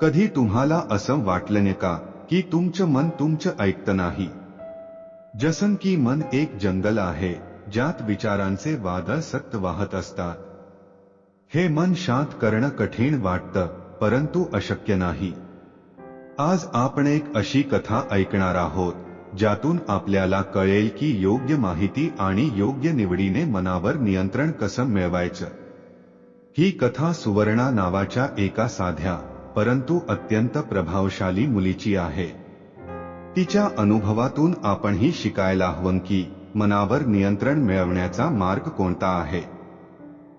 कधी तुम्हाला असं वाटलं का की तुमचं मन तुमचं ऐकतं नाही? जसन की मन एक जंगल आहे ज्यात विचारांचे वादळ सक्त वाहत असतात. हे मन शांत करणं कठीण वाटतं परंतु अशक्य नाही. आज आपण एक अशी कथा ऐकणार आहोत ज्यातून आपल्याला कळेल की योग्य माहिती आणि योग्य निवडीने मनावर नियंत्रण कसं मिळवायचं. ही कथा सुवर्णा नावाच्या एका साध्या परंतु अत्यंत प्रभावशाली मुलीची आहे. तिच्या अनुभवातून आपणही शिकायला हवं की मनावर नियंत्रण मिळवण्याचा मार्ग कोणता आहे.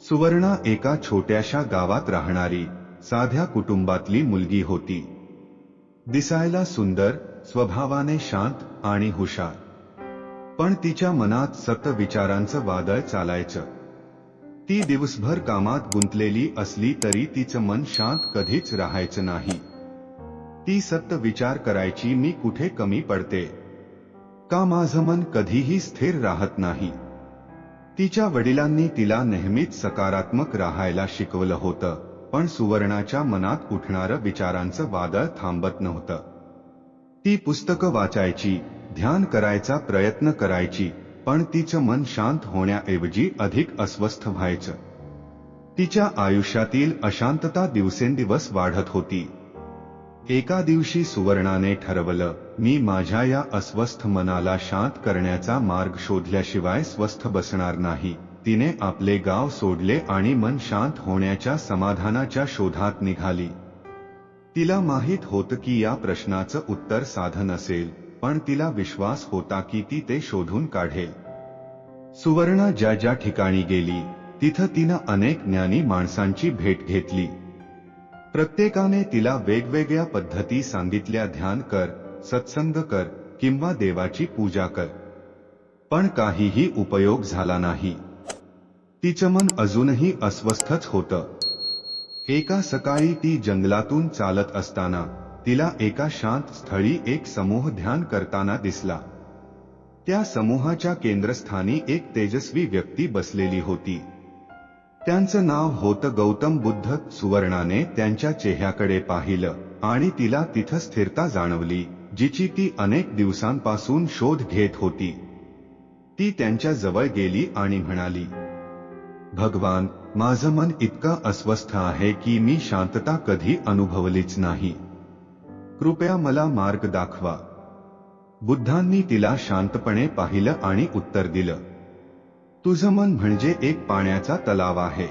सुवर्णा एका छोट्याशा गावात राहणारी साध्या कुटुंबातली मुलगी होती. दिसायला सुंदर स्वभावाने शांत आणि हुशार. पण तिच्या मनात सत विचारांचं वादळ चालायचं. ती दिवसभर कामात गुंतलेली असली तरी तिचं मन शांत कधीच राहायचं नाही. ती सत्त विचार करायची मी कुठे कमी पडते? का माझं मन कधीही स्थिर राहत नाही? तिच्या वडिलांनी तिला नेहमीच सकारात्मक राहायला शिकवलं होतं पण सुवर्णाच्या मनात उठणारं विचारांचं वादळ थांबत नव्हतं. ती पुस्तकं वाचायची ध्यान करायचा प्रयत्न करायची पण तिचं मन शांत होण्याऐवजी अधिक अस्वस्थ व्हायचं. तिच्या आयुष्यातील अशांतता दिवसेंदिवस वाढत होती. एका दिवशी सुवर्णाने ठरवलं मी माझ्या या अस्वस्थ मनाला शांत करण्याचा मार्ग शोधल्याशिवाय स्वस्थ बसणार नाही तिने आपले गाव सोडले आणि मन शांत होण्याच्या समाधानाच्या शोधात निघाली. तिला माहीत होतं की या प्रश्नाचं उत्तर साधन असेल. पण तिला विश्वास होता की ती ते शोधून काढेल. सुवर्णा ज्या ज्या ठिकाणी गेली तिथं तिनं अनेक ज्ञानी माणसांची भेट घेतली. प्रत्येकाने तिला वेगवेगळ्या पद्धती सांगितल्या ध्यान कर सत्संग कर किंवा देवाची पूजा कर. पण काहीही उपयोग झाला नाही. तिचं मन अजूनही अस्वस्थच होतं. एका सकाळी ती जंगलातून चालत असताना तिला एका शांत स्थळी एक समूह ध्यान करताना दिसला. त्या समूहाच्या केंद्रस्थानी एक तेजस्वी व्यक्ती बसलेली होती. त्यांचं नाव होतं गौतम बुद्ध सुवर्णाने त्यांच्या चेहऱ्याकडे पाहिलं आणि तिला तिथं स्थिरता जाणवली जिची ती अनेक दिवसांपासून शोध घेत होती. ती त्यांच्या जवळ गेली आणि म्हणाली भगवान माझं मन इतकं अस्वस्थ आहे की मी शांतता कधी अनुभवलीच नाही. कृपया मला मार्ग दाखवा. बुद्धांनी तिला शांतपणे पाहिलं आणि उत्तर दिलं. तुझं मन म्हणजे एक पाण्याचा तलाव आहे.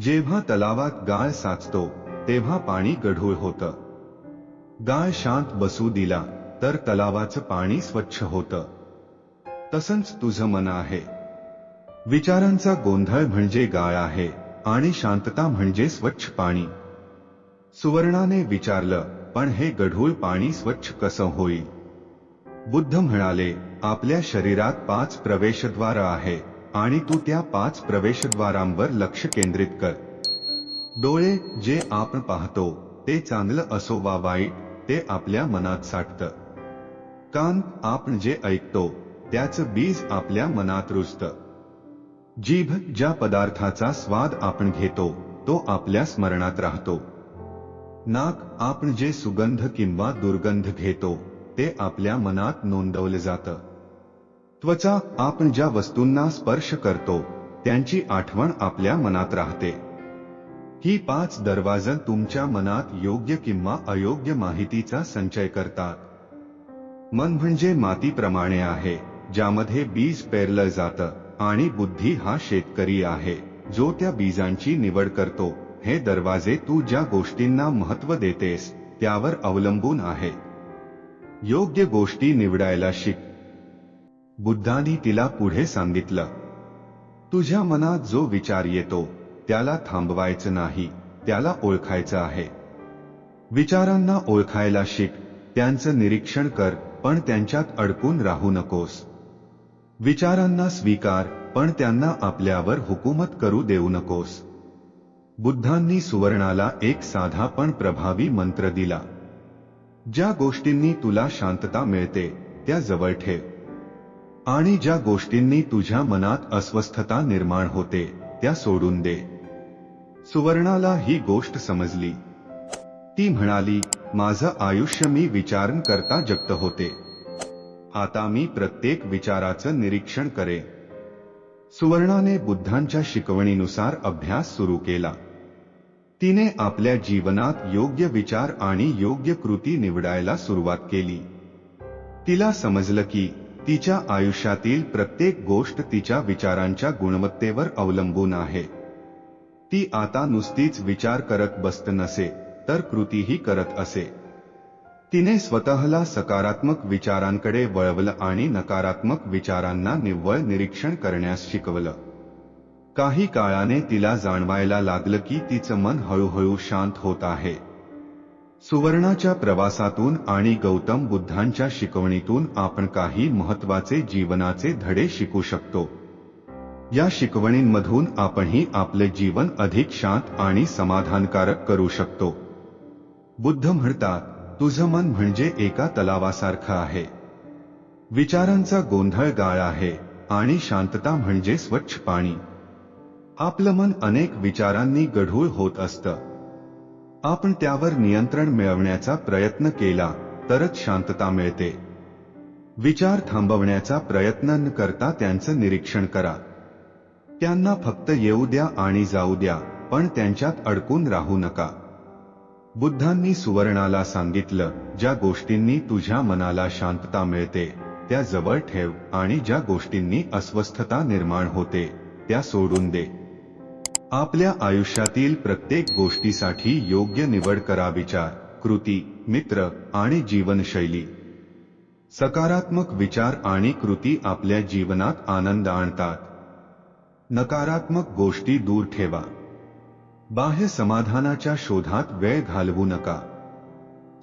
जेव्हा तलावात गाळ साचतो तेव्हा पाणी गढूळ होतं. गाळ शांत बसू दिला तर तलावाचं पाणी स्वच्छ होतं. तसंच तुझं मन आहे. विचारांचा गोंधळ म्हणजे गाळ आहे आणि शांतता म्हणजे स्वच्छ पाणी. सुवर्णाने विचारलं पण हे गढूळ पाणी स्वच्छ कसं होईल बुद्ध म्हणाले आपल्या शरीरात पाच प्रवेशद्वार आहे आणि तू त्या पाच प्रवेशद्वारांवर लक्ष केंद्रित कर. डोळे जे आपण पाहतो ते चांगलं असो वा वाईट ते आपल्या मनात साठतं. कान आपण जे ऐकतो त्याचं बीज आपल्या मनात रुजतं. जीभ ज्या पदार्थाचा स्वाद आपण घेतो तो आपल्या स्मरणात राहतो. नाक आपण जे सुगंध किंवा दुर्गंध घेतो ते आपल्या मनात नोंदवलं जातं. त्वचा आपण ज्या वस्तूंना स्पर्श करतो त्यांची आठवण आपल्या मनात राहते. ही पाच दरवाजा तुमच्या मनात योग्य किंवा अयोग्य माहितीचा संचय करतात. मन म्हणजे मातीप्रमाणे आहे ज्यामध्ये बीज पेरलं जातं आणि बुद्धी हा शेतकरी आहे जो त्या बीजांची निवड करतो. हे दरवाजे तू ज्या गोष्टींना महत्त्व देतेस त्यावर अवलंबून आहे. योग्य गोष्टी निवडायला शिक. बुद्धांनी तिला पुढे सांगितलं. तुझ्या मनात जो विचार येतो त्याला थांबवायचं नाही त्याला ओळखायचं आहे. विचारांना ओळखायला शिक त्यांचं निरीक्षण कर पण त्यांच्यात अडकून राहू नकोस. विचारांना स्वीकार पण त्यांना आपल्यावर हुकूमत करू देऊ नकोस. बुद्धांनी सुवर्णाला एक साधा पण प्रभावी मंत्र दिला. ज्या गोष्टींनी तुला शांतता मिळते त्या जवळ ठेव. आणि ज्या गोष्टींनी तुझ्या मनात अस्वस्थता निर्माण होते त्या सोडून दे. सुवर्णाला ही गोष्ट समजली. ती म्हणाली माझं आयुष्य मी विचारण करता जगत होते. आता मी प्रत्येक विचाराचं निरीक्षण करे सुवर्णाने बुद्धांच्या शिकवणीनुसार अभ्यास सुरू केला. तिने आपल्या जीवनात योग्य विचार आणि योग्य कृती निवडायला सुरुवात केली. तिला समजलं की तिच्या आयुष्यातील प्रत्येक गोष्ट तिच्या विचारांच्या गुणवत्तेवर अवलंबून आहे. ती आता नुसतीच विचार करत बसत नसे तर कृतीही करत असे. तिने स्वतःला सकारात्मक विचारांकडे वळवलं आणि नकारात्मक विचारांना निव्वळ निरीक्षण करण्यास शिकवलं. काही काळाने तिला जाणवायला लागलं की तिचं मन हळूहळू शांत होत आहे. सुवर्णाच्या प्रवासातून आणि गौतम बुद्धांच्या शिकवणीतून आपण काही महत्त्वाचे जीवनाचे धडे शिकू शकतो. या शिकवणींमधून आपणही आपले जीवन अधिक शांत आणि समाधानकारक करू शकतो. बुद्ध म्हणतात तुझं मन म्हणजे एका तलावासारखं आहे. विचारांचा गोंधळ गाळ आहे आणि शांतता म्हणजे स्वच्छ पाणी. आपलं मन अनेक विचारांनी गढूळ होत असतं. आपण त्यावर नियंत्रण मिळवण्याचा प्रयत्न केला तरच शांतता मिळते. विचार थांबवण्याचा प्रयत्न न करता त्यांचं निरीक्षण करा. त्यांना फक्त येऊ द्या आणि जाऊ द्या पण त्यांच्यात अडकून राहू नका. बुद्धांनी सुवर्णाला सांगितलं ज्या गोष्टींनी तुझ्या मनाला शांतता मिळते त्या जवळ ठेव आणि ज्या गोष्टींनी अस्वस्थता निर्माण होते त्या सोडून दे. आपल्या आयुष्यातील प्रत्येक गोष्टीसाठी योग्य निवड करा विचार कृती मित्र आणि जीवनशैली. सकारात्मक विचार आणि कृती आपल्या जीवनात आनंद आणतात. नकारात्मक गोष्टी दूर ठेवा. बाह्य समाधानाच्या शोधात वेळ घालवू नका.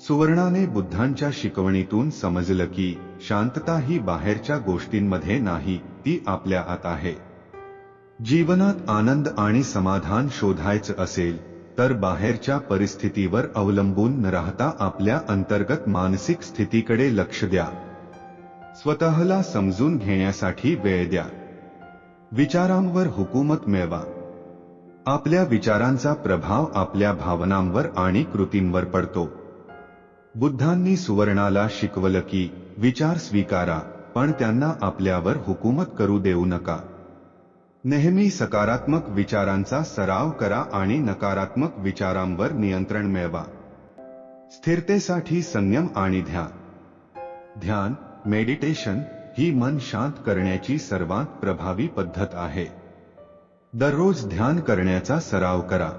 सुवर्णाने बुद्धांच्या शिकवणीतून समजलं की शांतता ही बाहेरच्या गोष्टींमध्ये नाही ती आपल्या आत आहे. जीवनात आनंद आणि समाधान शोधायचं असेल तर बाहेरच्या परिस्थितीवर अवलंबून न राहता आपल्या अंतर्गत मानसिक स्थितीकडे लक्ष द्या. स्वतःला समजून घेण्यासाठी वेळ द्या. विचारांवर हुकूमत मिळवा. आपल्या विचारांचा प्रभाव आपल्या भावनांवर आणि कृतींवर पडतो. बुद्धांनी सुवर्णाला शिकवलं की विचार स्वीकारा पण त्यांना आपल्यावर हुकूमत करू देऊ नका. नेहमी सकारात्मक विचारांचा सराव करा आणि नकारात्मक विचारांवर नियंत्रण मिळवा. स्थिरतेसाठी संयम आणि ध्यान ध्यान मेडिटेशन ही मन शांत करण्याची सर्वात प्रभावी पद्धत आहे. दररोज ध्यान करण्याचा सराव करा.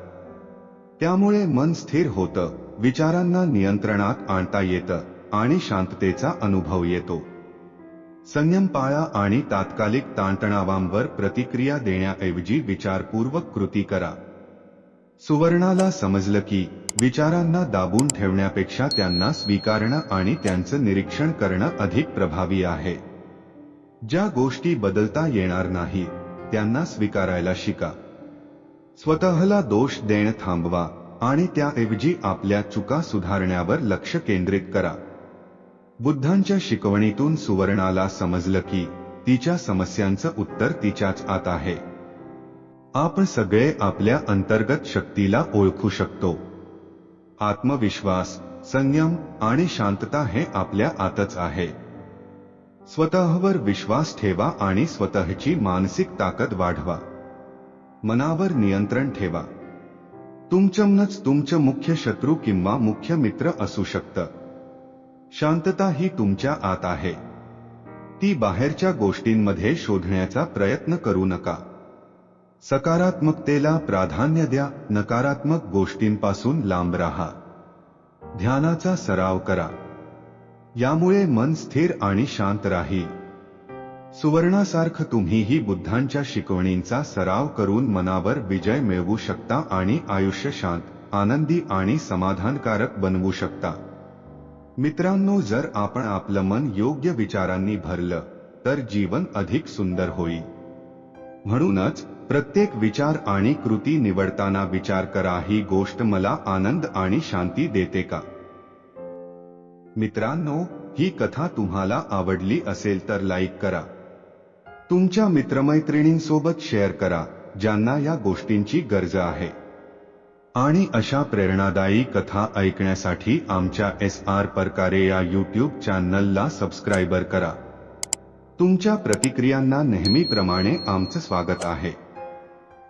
त्यामुळे मन स्थिर होतं विचारांना नियंत्रणात आणता येतं आणि शांततेचा अनुभव येतो. संयम पाळा आणि तात्कालिक ताणतणावांवर प्रतिक्रिया देण्याऐवजी विचारपूर्वक कृती करा. सुवर्णाला समजलं की विचारांना दाबून ठेवण्यापेक्षा त्यांना स्वीकारणं आणि त्यांचं निरीक्षण करणं अधिक प्रभावी आहे. ज्या गोष्टी बदलता येणार नाही त्यांना स्वीकारायला शिका. स्वतःला दोष देणं थांबवा आणि त्याऐवजी आपल्या चुका सुधारण्यावर लक्ष केंद्रित करा. बुद्धांच्या शिकवणीतून सुवर्णाला समजलं की तिच्या समस्यांचं उत्तर तिच्याच आत आहे. आपण सगळे आपल्या अंतर्गत शक्तीला ओळखू शकतो. आत्मविश्वास संयम आणि शांतता हे आपल्या आतच आहे. स्वतःवर विश्वास ठेवा आणि स्वतःची मानसिक ताकद वाढवा. मनावर नियंत्रण ठेवा. तुमचं तुमचं मुख्य शत्रू किंवा मुख्य मित्र असू शकतं. शांतता ही तुमच्या आत आहे. ती बाहेरच्या गोष्टींमध्ये शोधण्याचा प्रयत्न करू नका. सकारात्मकतेला प्राधान्य द्या नकारात्मक गोष्टींपासून लांब राहा. ध्यानाचा सराव करा. यामुळे मन स्थिर आणि शांत राहील सुवर्णासारखं तुम्हीही बुद्धांच्या शिकवणींचा सराव करून मनावर विजय मिळवू शकता आणि आयुष्य शांत आनंदी आणि समाधानकारक बनवू शकता. मित्रांनो जर आपण आपलं मन योग्य विचारांनी भरलं तर जीवन अधिक सुंदर होईल. म्हणूनच प्रत्येक विचार आणि कृती निवडताना विचार करा ही गोष्ट मला आनंद आणि शांती देते का? मित्रांनो ही कथा तुम्हाला आवडली असेल तर लाईक करा. तुमच्या मित्रमैत्रिणींसोबत शेअर करा ज्यांना या गोष्टींची गरज आहे. आणि अशा प्रेरणादायी कथा ऐकण्यासाठी आमच्या एस आर परकारे या यूट्यूब चॅनलला सबस्क्राईबर करा. तुमच्या प्रतिक्रियांना नेहमीप्रमाणे आमचं स्वागत आहे.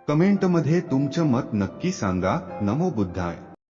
कमेंटमध्ये तुमचं मत नक्की सांगा. नमो बुद्धाय.